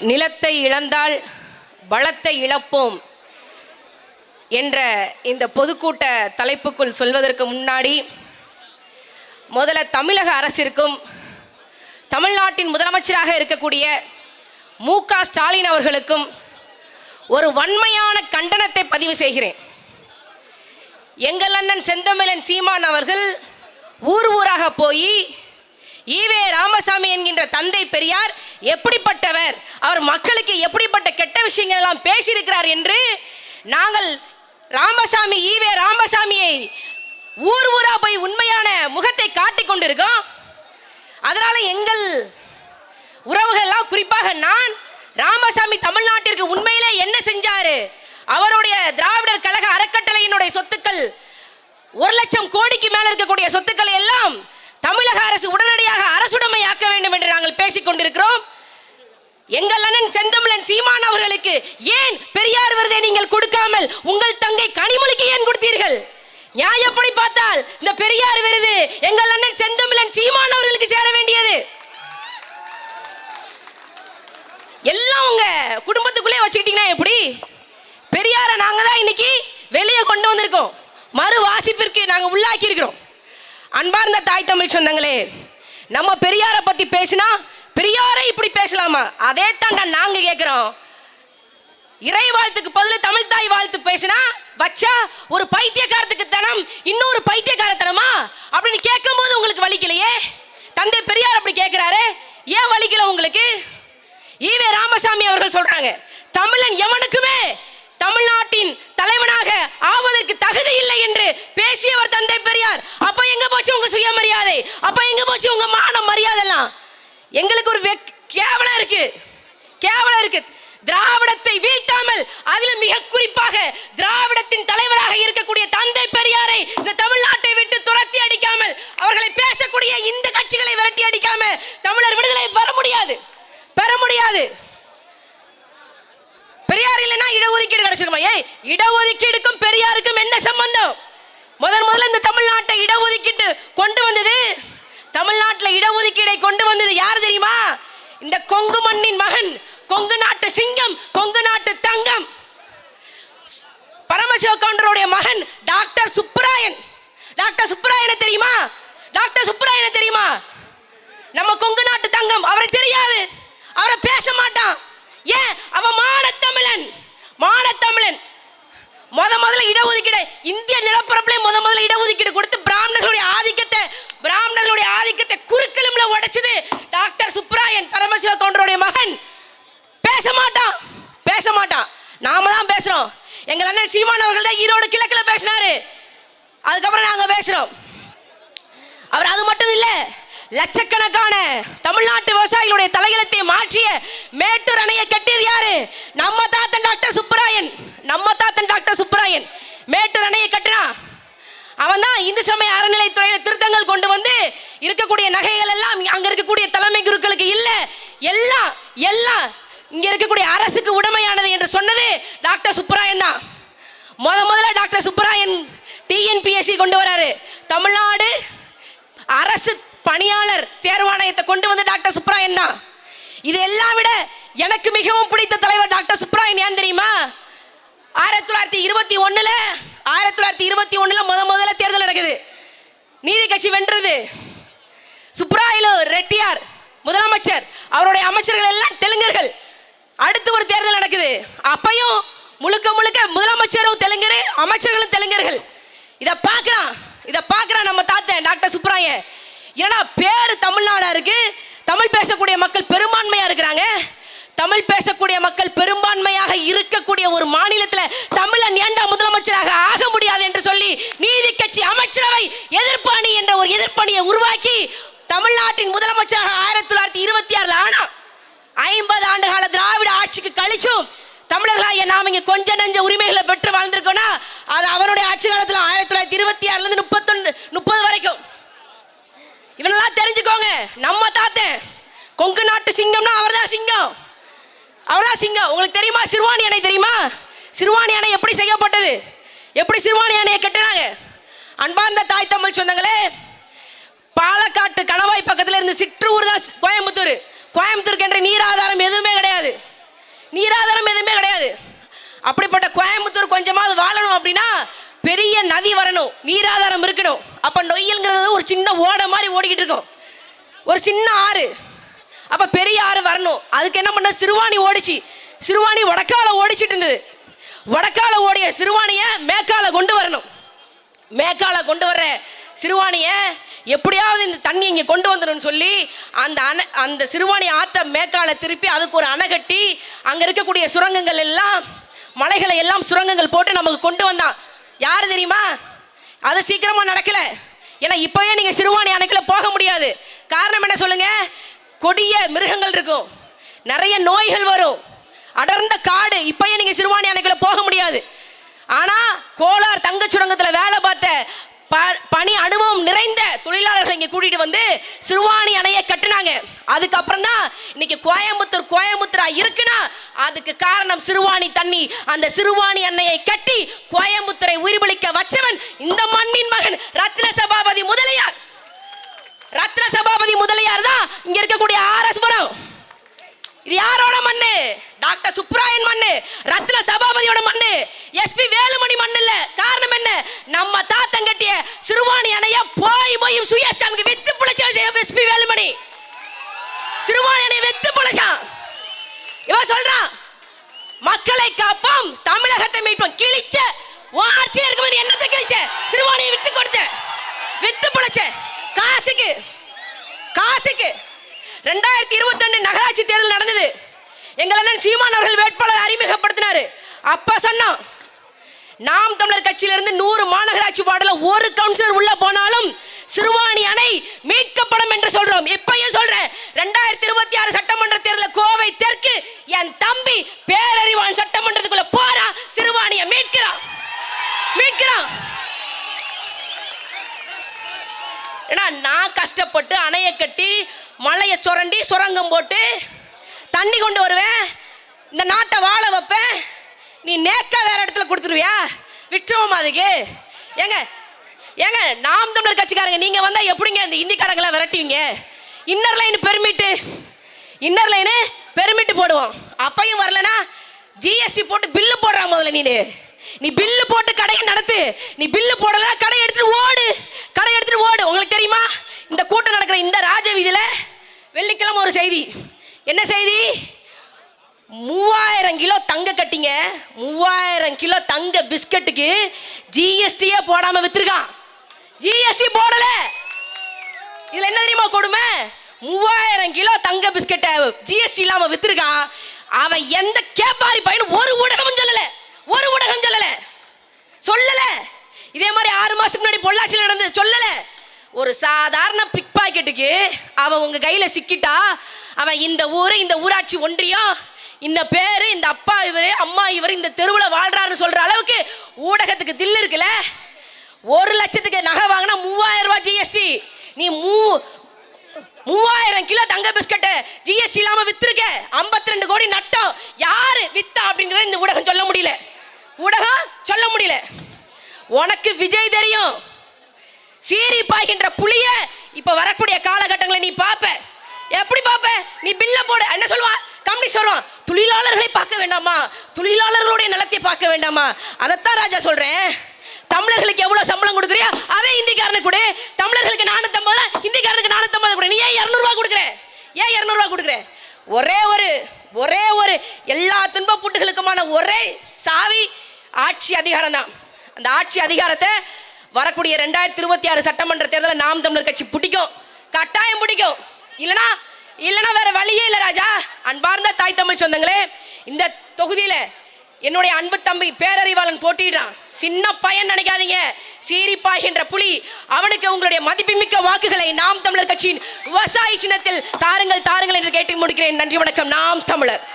நிலத்தை இழந்தால் பலத்தை இழப்போம் என்ற இந்த பொதுக்கூட்ட தலைப்புக்குள் சொல்வதற்கு முன்னாடி முதல்ல தமிழக அரசிற்கும் தமிழ்நாட்டின் முதலமைச்சராக இருக்கக்கூடிய மு க ஸ்டாலின் அவர்களுக்கும் ஒரு வன்மையான கண்டனத்தை பதிவு செய்கிறேன். எங்கள் அண்ணன் செந்தமிழன் சீமான் அவர்கள் ஊர் ஊராக போய் ஈவே ராமசாமி என்கின்ற தந்தை பெரியார் எப்படிப்பட்டவர் அவர் மக்களுக்கு எப்படிப்பட்ட கெட்ட விஷயங்கள் எல்லாம் பேசியிருக்கிறார் என்று நாங்கள் ராமசாமி ஈவே ராமசாமியை ஊர் ஊரா போய் உண்மையான முகத்தை காட்டிக் கொண்டிருக்கோம். அதனால எங்கள் உறவுகள் எல்லாம் குறிப்பாக நான் ராமசாமி தமிழ்நாட்டிற்கு உண்மையிலே என்ன செஞ்சாரு? அவருடைய திராவிடர் கழக அறக்கட்டளையினுடைய சொத்துக்கள் ஒரு லட்சம் கோடிக்கு மேல இருக்கக்கூடிய சொத்துக்களை எல்லாம் தமிழக அரசு உடனடியாக அரசுடைமையாக்க வேண்டும் என்று நாங்கள் பேசிக் கொண்டிருக்கிறோம். எங்கள் அண்ணன் செந்தமிழன் சீமான் அவர்களுக்கு ஏன் பெரியார் விருதை நீங்கள் கொடுக்காமல் உங்கள் தங்கை கனிமொழிக்கு ஏன் கொடுத்தீர்கள்? நியாயப்படி பார்த்தால் இந்த பெரியார் விருது எங்கள் அண்ணன் செந்தமிழன் சீமான் அவர்களுக்கு சேர வேண்டியது. எல்லாம் உங்க குடும்பத்துக்குள்ளே வச்சுக்கிட்டீங்கன்னா எப்படி? பெரியார நாங்க தான் இன்னைக்கு வெளியே கொண்டு வந்திருக்கோம். மறு வாசிப்பிற்கு நாங்க உள்ளாக்கி இருக்கிறோம் அன்பார்ந்த தாய் தமிழ் சொந்தங்களே நம்ம பெரியாரை பத்தி பேசினா பெரியாரை இப்படி பேசலாமா? அதே தாண்டா நாங்க கேட்கிறோம் இறை வாழ்த்துக்கு பதில் தமிழ் தாய் வாழ்த்து பேசினா வச்சா ஒரு பைத்தியக்காரத்துக்கு தனம் இன்னொரு பைத்தியக்காரத்தனமா? அப்படின்னு கேட்கும்போது உங்களுக்கு வலிக்கலையே தந்தை பெரியார் அப்படி கேட்கிறாரு ஏன் வலிக்கல உங்களுக்கு? ஈவே ராமசாமி அவர்கள் சொல்றாங்க தமிழன் எவனுக்குமே தமிழ்நாட்டின் தலைவனாக ஆவதற்கு தகுதி இல்லை என்று பேசியவர் தந்தை பெரியார். அப்ப எங்க போச்சு உங்க சுயமரியாதை? அப்ப எங்க போச்சு உங்க மான மரியாதை எல்லாம் எங்களுக்கு ஒரு கேவலம் இருக்கு. கேவலம் இருக்கு. திராவிடத்தை வீழ்த்தாமல் அதிலும் மிக குறிப்பாக திராவிடத்தின் தலைவராக இருக்கக்கூடிய தந்தை பெரியாரை இந்த தமிழ்நாட்டை விட்டு துரத்தி அடிக்காமல் அவர்களை பேசக்கூடிய இந்த கட்சிகளை விரட்டி அடிக்காம தமிழர் விடுதலை பெற முடியாது. பெற முடியாது. பெரியார் இல்லைன்னா இடஒதுக்கீடு கிடைச்சிருமா ஏய் இடஒதுக்கீடுக்கும் பெரியாருக்கும் என்ன சம்பந்தம்? முதல் முதல்ல இந்த தமிழ்நாட்டை இடஒதுக்கீட்டு கொண்டு இடஒதுக்கீடை கொண்டு வந்தது யார் தெரியுமா? இந்த கொங்கு மண்ணின் மகன் கொங்கு நாட்டு சிங்கம் கொங்கு நாட்டு தங்கம். பரமசிவ கவுண்டருடைய மகன் டாக்டர் சுப்பராயன். டாக்டர் சுப்பராயனை தெரியுமா? டாக்டர் சுப்பராயனை தெரியுமா? நம்ம கொங்கு நாட்டு தங்கம் அவரை தெரியாது. அவரை பேச மாட்டான். ஏன்? அவன் மானத்தமிழன். மானத்தமிழன். முத முதல்ல இடஒதுக்கீடு இந்திய நிலப்பரப்புல முத முதல்ல இடஒதுக்கீடு கொடுத்து பிராமணர்களுடைய ஆதிக்கத்தை பிராமணர்களுடைய ஆதிக்கத்தை குறுக்கெலும்புல உடைச்சது டாக்டர் சுப்ராயன் பரமசிவ கவுண்டருடைய மகன். பேச மாட்டான். பேச மாட்டான். நாம தான் பேசுறோம். எங்கள் அண்ணன் சீமான் அவர்கள் தான் ஈரோடு கிழக்கில் பேசினாரு. அதுக்கப்புறம் நாங்க பேசுறோம். அவர் அது மட்டும் இல்ல லட்சக்கணக்கான தமிழ்நாட்டு விவசாயிகளுடைய தலைகளத்தை மாற்றிய மேட்டூர் அணையை கட்டியது யாரு? நம்ம தாத்தன் டாக்டர் சுப்பராயன். நம்ம தாத்தன் டாக்டர் சுப்பராயன். மேட்டூர் அணையை கட்டினா அவன் தான் இந்து சமய அறநிலைத்துறையில் திருத்தங்கள் கொண்டு வந்து இருக்கக்கூடிய நகைகள் எல்லாம் அங்க இருக்கக்கூடிய தலைமை குருக்களுக்கு இல்ல. எல்லாம் எல்லாம் இங்க இருக்கக்கூடிய அரசுக்கு உடமையானது என்று சொன்னது டாக்டர் சுப்பராயன் தான். முத முதல்ல டாக்டர் சுப்பராயன் டிஎன்பிஎஸ்சி கொண்டு வராரு. தமிழ்நாடு அரசு பணியாளர் தேர்வாணையத்தை கொண்டு வந்து டாக்டர் சுப்ராயன் தான். இது எல்லாம் விட எனக்கு மிகவும் பிடித்த தலைவர் டாக்டர் சுப்ராயன் ஏன் தெரியுமா? ஆயிரத்தி தொள்ளாயிரத்தி இருபத்தி ஒன்றில் ஆயிரத்தி தொள்ளாயிரத்தி இருபத்தி ஒன்றில் முத முதல்ல நீதி கட்சி வென்றது. சுப்ராயிலு ரெட்டியார் முதலமைச்சர் அவருடைய அமைச்சர்கள் எல்லாம் தெலுங்கர்கள். அடுத்து ஒரு தேர்தல் நடக்குது. அப்பையும் முழுக்க முழுக்க முதலமைச்சரும் தெலுங்கரு அமைச்சர்களும் தெலுங்கர்கள். இதை பார்க்கறான் இதை பார்க்கறான் நம்ம தாத்தன் டாக்டர் சுப்ராயன். ஏன்னா பேர் தமிழ்நாடா இருக்கு. தமிழ் பேசக்கூடிய மக்கள் பெரும்பான்மையா இருக்கிறாங்க. தமிழ் பேசக்கூடிய மக்கள் பெரும்பான்மையாக இருக்கக்கூடிய ஒரு மாநிலத்தில் தமிழன் ஏண்டா முதலமைச்சராக ஆக முடியாது என்று சொல்லி நீதி கட்சி அமைச்சரவை எதிர்ப்பு என்ற ஒரு எதிர்ப்பணியை உருவாக்கி தமிழ்நாட்டின் முதலமைச்சராக ஆயிரத்தி தொள்ளாயிரத்தி இருபத்தி ஆறுல ஆனா ஐம்பது ஆண்டு கால திராவிட ஆட்சிக்கு கழிச்சும் தமிழர்களாக நாம் இங்கே கொஞ்ச நஞ்ச உரிமைகளை பெற்று வாழ்ந்திருக்கோம்னா அது அவருடைய ஆட்சி காலத்தில் ஆயிரத்தி தொள்ளாயிரத்தி இருபத்தி ஆறுலேருந்து முப்பத்தொன்று முப்பது வரைக்கும். இவனெல்லாம் தெரிஞ்சுக்கோங்க. நம்ம தாத்தன் கொங்கு நாட்டு சிங்கம்னா அவர்தான் சிங்கம். சிங்கா உங்களுக்கு தெரியுமா சிறுவாணி அணை தெரியுமா? சிறுவாணி அணை எப்படி செய்யப்பட்டது? எப்படி சிறுவாணி அணையை கட்டினாங்க? அன்பார்ந்த தாய் தமிழ் சொந்தங்களே பாலக்காட்டு கணவாய் பக்கத்தில் இருந்து சிற்றூர் தான் கோயம்புத்தூர். கோயம்புத்தூருக்கு என்ற நீராதாரம் எதுவுமே கிடையாது. நீராதாரம் எதுவுமே கிடையாது. அப்படிப்பட்ட கோயம்புத்தூர் கொஞ்சமாவது வாழணும் அப்படின்னா பெரிய நதி வரணும் நீராதாரம் இருக்கணும். அப்போ நொய்யல்ங்கிறது ஒரு சின்ன ஓடை மாதிரி ஓடிக்கிட்டு இருக்கும். ஒரு சின்ன ஆறு. அப்ப பெரிய ஆறு வரணும். அதுக்கு என்ன பண்ண? சிறுவாணி ஓடிச்சு. சிறுவாணி வடக்கால ஓடிச்சிட்டு இருந்தது. வடக்கால ஓடிய சிறுவாணிய மேக்கால கொண்டு வரணும். மேக்கால கொண்டு வர்ற சிறுவாணிய எப்படியாவது இந்த தண்ணி இங்கே கொண்டு வந்துடும் சொல்லி அந்த அணை அந்த சிறுவாணி ஆத்த மேக்கால திருப்பி அதுக்கு ஒரு அணை கட்டி அங்கே இருக்கக்கூடிய சுரங்கங்கள் எல்லாம் மலைகளை எல்லாம் சுரங்கங்கள் போட்டு நமக்கு கொண்டு வந்தான். யார் தெரியுமா? அது சீக்கிரமா நடக்கல. ஏன்னா இப்போவே நீங்கள் சிறுவாணி அணைக்குள்ள போக முடியாது. காரணம் என்ன சொல்லுங்க? கொடிய மிருகங்கள் இருக்கும். நிறைய நோய்கள் வரும். அடர்ந்த காடு. இப்பயே நீங்க சிறுவாணி அணைக்குள்ள போக முடியாது. ஆனா கோலார் தங்க சுரங்கத்துல வேலை பார்த்த ப- பணி அனுபவம் நிறைந்த தொழிலாளர்கள் இங்க கூட்டிட்டு வந்து சிறுவாணி அணையை கட்டினாங்க. அதுக்கப்புறம் தான் இன்னைக்கு கோயம்புத்தூர் கோயம்புத்தூரா இருக்குன்னா அதுக்கு காரணம் சிறுவாணி தண்ணி. அந்த சிறுவாணி அணையை கட்டி கோயம்புத்தூரை உயிர்பலிக்க வச்சவன் இந்த மண்ணின் மகன் ரத்ன சபாபதி முதலியார். ரத்ன சபாபதி முதலியார் தான் இங்க இருக்கக்கூடிய ஆர்எஸ் புரம் இது யாரோட மண்ணு? டாக்டர் சுப்ராயன் மண்ணு. ரத்ன சபாபதியோட மண்ணு. எஸ்பி வேலுமணி மண்ணு இல்ல. காரணம் என்ன? நம்ம தாத்தன் கட்டிய சிறுவாணி அணைய போய் போய் சுயஸ்கானுக்கு வித்து புழைச்ச எஸ்பி வேலுமணி. சிறுவாணி அணைய வித்து புழைச்சான். இவன் சொல்றான் மக்களை காப்போம் தமிழகத்தை மீட்போம். கிழிச்ச உன் ஆட்சியில் என்னத்தை கிழிச்ச சிறுவாணியை வித்து கொடுத்த வித்து புழைச்ச காசுக்கு காசுக்கு. ரெண்டாயிரத்தி இருபத்தி ரெண்டு நகராட்சி தேர்தல் நடந்தது. எங்கள் அண்ணன் சீமான் அவர்கள் வேட்பாளர் அறிமுகப்படுத்தினாரு. அப்ப சொன்னோம் நாம் தமிழர் கட்சியிலிருந்து நூறு மாநகராட்சி வார்டுல ஒரு கவுன்சிலர் உள்ள போனாலும் சிறுவாணி அணை மீட்கப்படும் என்று சொல்றோம். இப்பயும் சொல்றேன் ரெண்டாயிரத்தி இருபத்தி ஆறு சட்டமன்ற தேர்தலில் கோவை தெற்கு என் தம்பி பேரறிவான் சட்டமன்றத்துக்குள்ள போறான் சிறுவாணியை மீட்கிறான். மீட்கிறான். ஏன்னா நான் கஷ்டப்பட்டு அணையை கட்டி மலையை சுரண்டி சுரங்கம் போட்டு தண்ணி கொண்டு வருவேன். இந்த நாட்டை வாழ வைப்பேன். நீ நேக்கா வேற இடத்துல கொடுத்துருவியா? விட்டுருவோம் அதுக்கு? ஏங்க ஏங்க நாம் தமிழர் கட்சிக்காரங்க நீங்கள் வந்தால் எப்படிங்க இந்த இந்திக்காரங்களை விரட்டுவீங்க? Inner line permit inner line permit போடுவோம். அப்பையும் வரலனா ஜிஎஸ்டி போட்டு பில்லு போடுறான் முதல்ல நீனு. நீ பில்லு போட்டு கடையை நடத்து. நீ பில்லு போடல கடை எடுத்துட்டு ஓடு. கடை எடுத்துட்டு ஓடு. உங்களுக்கு தெரியுமா? இந்த கூட்டம் நடக்கிற இந்த ராஜ வீதியில வெள்ளிக்கிழமை ஒரு செய்தி. என்ன செய்தி? மூவாயிரம் கிலோ தங்க கட்டிங்க. மூவாயிரம் கிலோ தங்க பிஸ்கட்டுக்கு ஜிஎஸ்டியே போடாம வித்துருக்கான். ஜிஎஸ்டி போடல. இதுல என்ன தெரியுமா கொடுமை? மூவாயிரம் கிலோ தங்க பிஸ்கட்டை ஜிஎஸ்டி இல்லாம வித்துருக்கான். அவன் எந்த கேப்பாரி பையனும் ஒரு ஊடகமும் சொல்லல ஒரு ஊடகம் சொல்லல சொல்லல இதே மாதிரி ஆறு மாசத்துக்கு முன்னாடி பொள்ளாச்சியில் நடந்தது சொல்லல ஒரு சாதாரண பிக் பாக்கெட்டுக்கு அவன் உங்க கையில சிக்கிட்டா அவன் இந்த ஊரு இந்த ஊராட்சி ஒன்றியம் இந்த பேரு இந்த அப்பா இவரு அம்மா இவரு இந்த தெருவில் வாழ்றாருன்னு சொல்ற அளவுக்கு ஊடகத்துக்கு தில்லு இருக்குல்ல? ஒரு லட்சத்துக்கு நகை வாங்கினா மூவாயிரம் ரூபாய் ஜிஎஸ்டி நீ மூ மூவாயிரம் கிலோ தங்க பிஸ்கட்டு ஜிஎஸ்டி இல்லாம வித்திருக்க. 52 ரெண்டு கோடி நட்டம். யாரு வித்தா அப்படிங்கிறத இந்த ஊடகம் சொல்ல முடியல. ஊடகம் சொல்ல முடியல. உனக்கு விஜய் தெரியும். சீறி பாய்கின்ற புளிய இப்ப வரக்கூடிய காலகட்டங்களை நீ பாப்ப. எப்படி பாப்ப? நீ பில்ல போடு. என்ன சொல்லுவான் கம்பெனி சொல்லுவான். தொழிலாளர்களை பார்க்க வேண்டாமா? தொழிலாளர்களுடைய நலத்தை பார்க்க வேண்டாமா? அதைத்தான் ராஜா சொல்றேன். தமிழர்களுக்கு எவ்வளவு சம்பளம் கொடுக்குறியோ அதே இந்திக்காரனுக்கு கொடு. தமிழர்களுக்கு நானூத்தம்பது இந்திக்காரனுக்கு நானூத்தம்பது கொடு. நீ ஏன் இரநூறுவா கொடுக்குற? ஏன் இரநூறுவா கொடுக்குற? ஒரே ஒரு ஒரே ஒரு எல்லா துன்பப்பூட்டுகளுக்குமான ஒரே சாவி ஆட்சி அதிகாரம் தான் அந்த ஆட்சி அதிகாரத்தை வரக்கூடிய ரெண்டாயிரத்தி இருபத்தி ஆறு சட்டமன்ற தேர்தலில் நாம் தமிழர் கட்சி பிடிக்கும். கட்டாயம் பிடிக்கும். இல்லைனா இல்லைனா வேற வழியே இல்லை ராஜா. அன்பார்ந்த தாய் தமிழ் சொந்தங்களே இந்த தொகுதியில் என்னுடைய அன்பு தம்பி பேரறிவாளன் போட்டிடுறான் சின்ன பையன் நினைக்காதீங்க. சீறி பாய்கின்ற புலி அவனுக்கு உங்களுடைய மதிப்புமிக்க வாக்குகளை நாம் தமிழர் கட்சியின் விவசாய சின்னத்தில் தாருங்கள் தாருங்கள் என்று கேட்டு முடிக்கிறேன். நன்றி வணக்கம். நாம் தமிழர்.